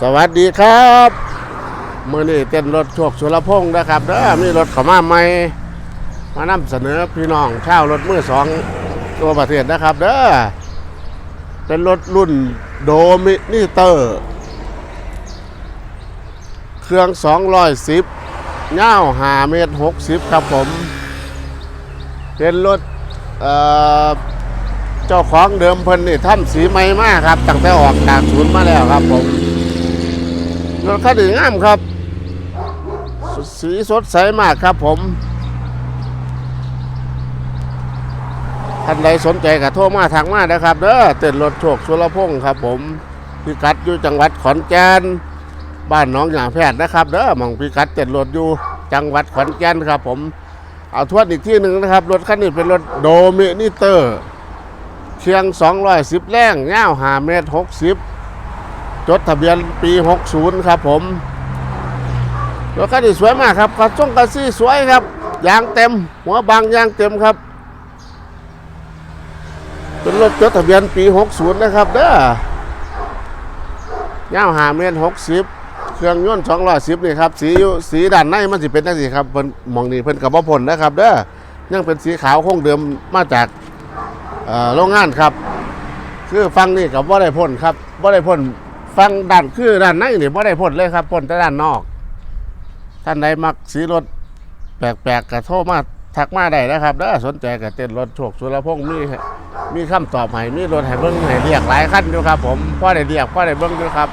สวัสดีครับมื่อนี้เต้นรถโชคสุรพงศ์นะครับเด้อมีรถเข้ามาใหม่มานำเสนอพี่น้องเช่ารถมือสองตัวประเทศนะครับเด้อเป็นรถรุ่นโดมินิเตอร์ เครื่อง 210เง่าวหาเมตร60 ครับผม เป็นรถเอ่อเจ้าของเดิมเพิ่นนี่ทำสีใหม่มากครับ ตั้งแต่ออกจากศูนย์มาแล้วครับผม รถคันนี้งามครับ สีสดใสมากครับผมท่านใดสนใจก็โทรมาทางมานะครับ เด้อเต้นรถโชคสุรพงศ์ครับผมพิกัดอยู่จังหวัดขอนแก่นบ้านน้องหยางแพทย์นะครับเด้อมองพิกัดเต้นรถอยู่จังหวัดขอนแก่นครับ ผมเอาทวนอีกที่หนึ่งนะครับ รถคันนี้เป็นรถโดมินิเตอร์เชียง 210 แรงเง่าวหาเมตร 60 จดทะเบียนปี 60 ครับผมรถคันนี้สวยมากครับกระจงกระซี่สวยครับยางเต็ม หัวบางยางเต็มครับ เป็นรถจดทะเบียนปี 60 นะครับเด้อเง่าวหาเมตร60 เครื่องยนต์210นี่ครับ สีสีด้านในมันสิเป็นจังซี่ครับเพิ่นมองนี่เพิ่นกับว่าพ่นนะครับเด้อยังเป็นสีขาวคงเดิมมาจากโรงงานครับ คือฟังนี่กับว่าได้พ่นครับว่าได้พ่น ฟังด้านคือด้านในนี่ว่ได้พ่นเลยครับพ่นแต่ด้านนอก ท่านใดมักสีรถแปลกๆกระโทรมาทักมาได้นะครับถ้าสนใจกับเต้นรถโชคสุรพงศ์มีมีคำตอบให้มีรถให้เบิ้งให้เรียกหลายขั้นอยู่ครับ ผมพ่อได้เรียกพ่อได้เบิ้งอยู่ครับ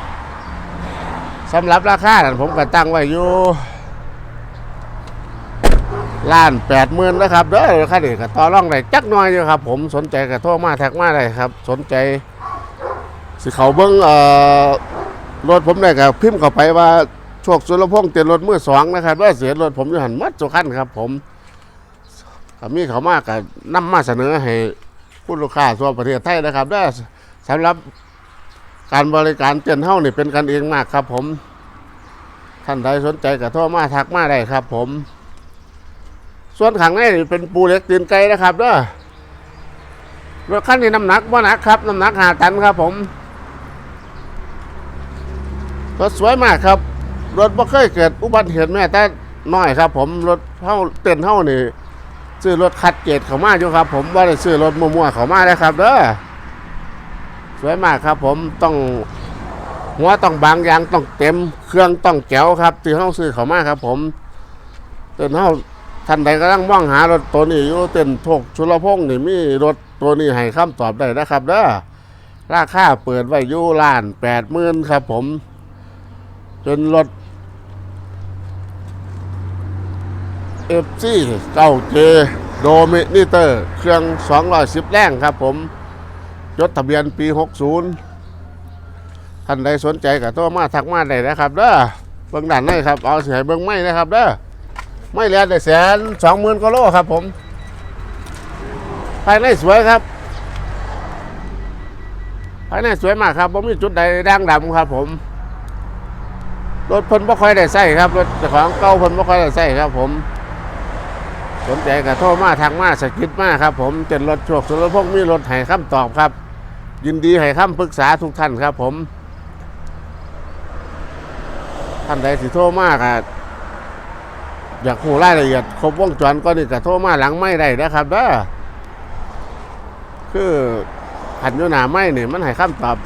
สำหรับราคานั้นผมก็ตั้งไว้อยู่ล้านแปดหมื่นนะครับเด้อค่าเด็กก็ต่อรองได้จักหน้อยอยู่ครับ ผมสนใจก็โทรมาท็กมาได้ครับ สนใจ สิเขาเบิ้งเอ่อรถผมได้กับพิมพ์เข้าไปว่าโชคสุรพงษ์เต็นรถมือสองนะครับว่าเสียรถผมอยู่หันมัดสุขั้นครับ ผมมีเขามากกับนำมาเสนอให้ผู้ลูกค้าทั่วประเทศไทยนะครับได้สำหรับการบริการเต็นเฮ้านี่เป็นกันเองมากครับ ผม ท่านใดสนใจก็โทรมาทักมาได้ครับ ผม ส่วนขังในนี่เป็นปูเล็กตีนไก่นะครับเด้อรถคันนี้น้ำหนักว่าหนักครับน้ำหนักหาตันครับผม รถสวยมากครับ รถบ่เคยเกิดอุบัติเหตุแม้แต่น้อยครับ ผมรถเท่าเต้นเท่านี่ซื้อรถคัดเกตเขามาอยู่ครับ ผมว่าได้ซื้อรถมั่วๆเขามาได้ครับเด้อสวยมากครับ ผมต้องหัวต้องบางยางต้องเต็ม เครื่องต้องแก้วครับที่ห้องซื้อเขามาครับ ผมเต้นเท่าท่านใดกำลังมองหารถตัวนี้อยู่เต้นทกชุลพงศ์นี่มีรถตัวนี้ให้คำตอบได้นะครับเด้อราคาเปิดไว้อยู่ล้านแปดหมื่นครับ ผม จนรถเอฟซีเก้าเจโดมินิเตอร์ เครื่อง 210 แรงครับผมจดทะเบียนปี 60 ท่านใดสนใจก็โทรมาทักมาได้นะครับเด้อเบื้องด้านในครับ เอาเสียเบื้องไม้นะครับเด้อไม่แล้วได้แสนสองหมื่นกว่าโลครับผมภายในสวยครับภายในสวยมากครับผมมีจุดใดด่างดำครับผม รถเพิ่นบ่ค่อยได้ใส่ครับรถเจ้าของเก่าเพิ่นบ่ค่อยได้ใส่ครับ ผมสนใจก็โทรมาทางมาสกิดมาครับ ผมเจ็ดรถโชคสุรพงษ์มีรถให้คำตอบครับ ยินดีให้คำปรึกษาทุกท่านครับ ผมท่านใดสิโทรมากอะอยากรู้รายละเอียดครบวงจรก็นี่ก็โทรมาหลังไม่ได้นะครับเด้อคือขันอยุหนาไม่เนี่ยมันให้คำตอบ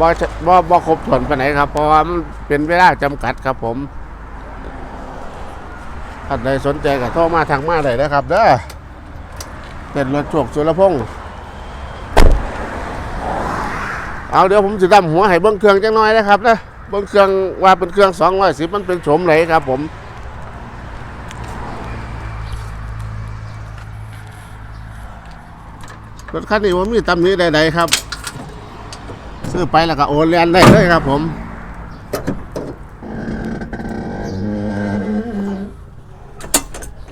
บ่บ่บ่ครบถ้วนไปไหนครับ เพราะว่ามันเป็นเวลาจำกัดครับผมท่านใดสนใจก็โทรมาทางมาได้นะครับเด้อเป็นรถโชคสุรพงษ์เอาเดี๋ยวผมจะดำหัวให้เบิ้งเครื่องจังน้อยนะครับนะเบิ้งเครื่องว่าเป็นเครื่อง210มันเป็นโฉมไหนครับผมรถคันนี้ว่ามีตำหนี้ใดๆครับ ซื้อไปแล้วก็โอนเรียนได้เลยครับผม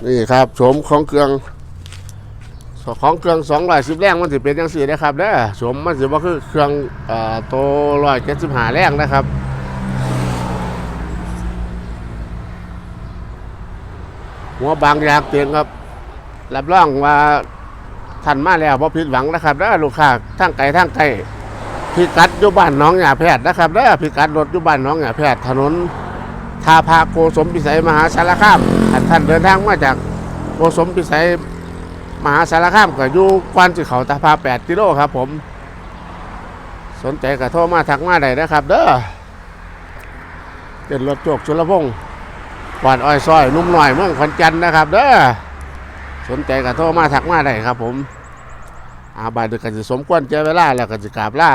นี่ครับโฉมของเครื่องของเครื่องสองร้อยสิบแรงมันจะเป็นยังสี่นะครับเด้อโฉมมันจะว่าคือเครื่องอโตร้อยเจ็ดสิบห้าแรงนะครับหัวบางยางเตียงครับรับรองว่าท่านมาแล้วพอผิดหวังนะครับแล้วลูกค้าทั้งไก่ทั้งไก่พิกัด อยู่บ้านน้องหยาแพทย์นะครับเด้อพิกัดรถอยู่บ้านน้องหยาแพทย์ถนนทาพาโกสมพิสัยมหาสารคามท่านเดินทางมาจากโกสมพิสัยมหาสารคามก็อยู่กวนสิเขาตาพา8กิโลครับ ผม สนใจก็โทรมาทักมาได้นะครับ เด้อเป็นรถโจกชุลพงศ์กวาดอ้อยซอยนุ่มหน่อยเมืองขอนแก่นนะครับ เด้อสนใจก็โทรมาทักมาได้ครับ ผมอาบาดดึกกันสิสมควรเจอเวลาแล้วก็สิกราบล่า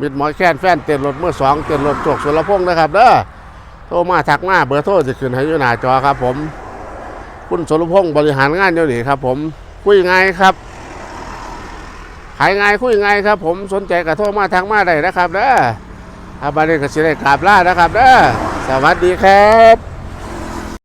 มิดหมอยแค้นแฟนเต็นรถเมื่อสองเต็นรถจกสุรพงศ์นะครับเด้อโทรมาทักมาเบอร์โทรจะขึ้นให้อยู่หน้าจอครับ ผม คุณสุรพงศ์บริหารงานเดี๋ยวนี้ครับ ผมคุยไงครับขายไงคุยไงครับ ผมสนใจกระโทรมาทักมาได้นะครับเด้ออาบานี้ก็สิได้กราบลานะครับเด้อสวัสดีครับ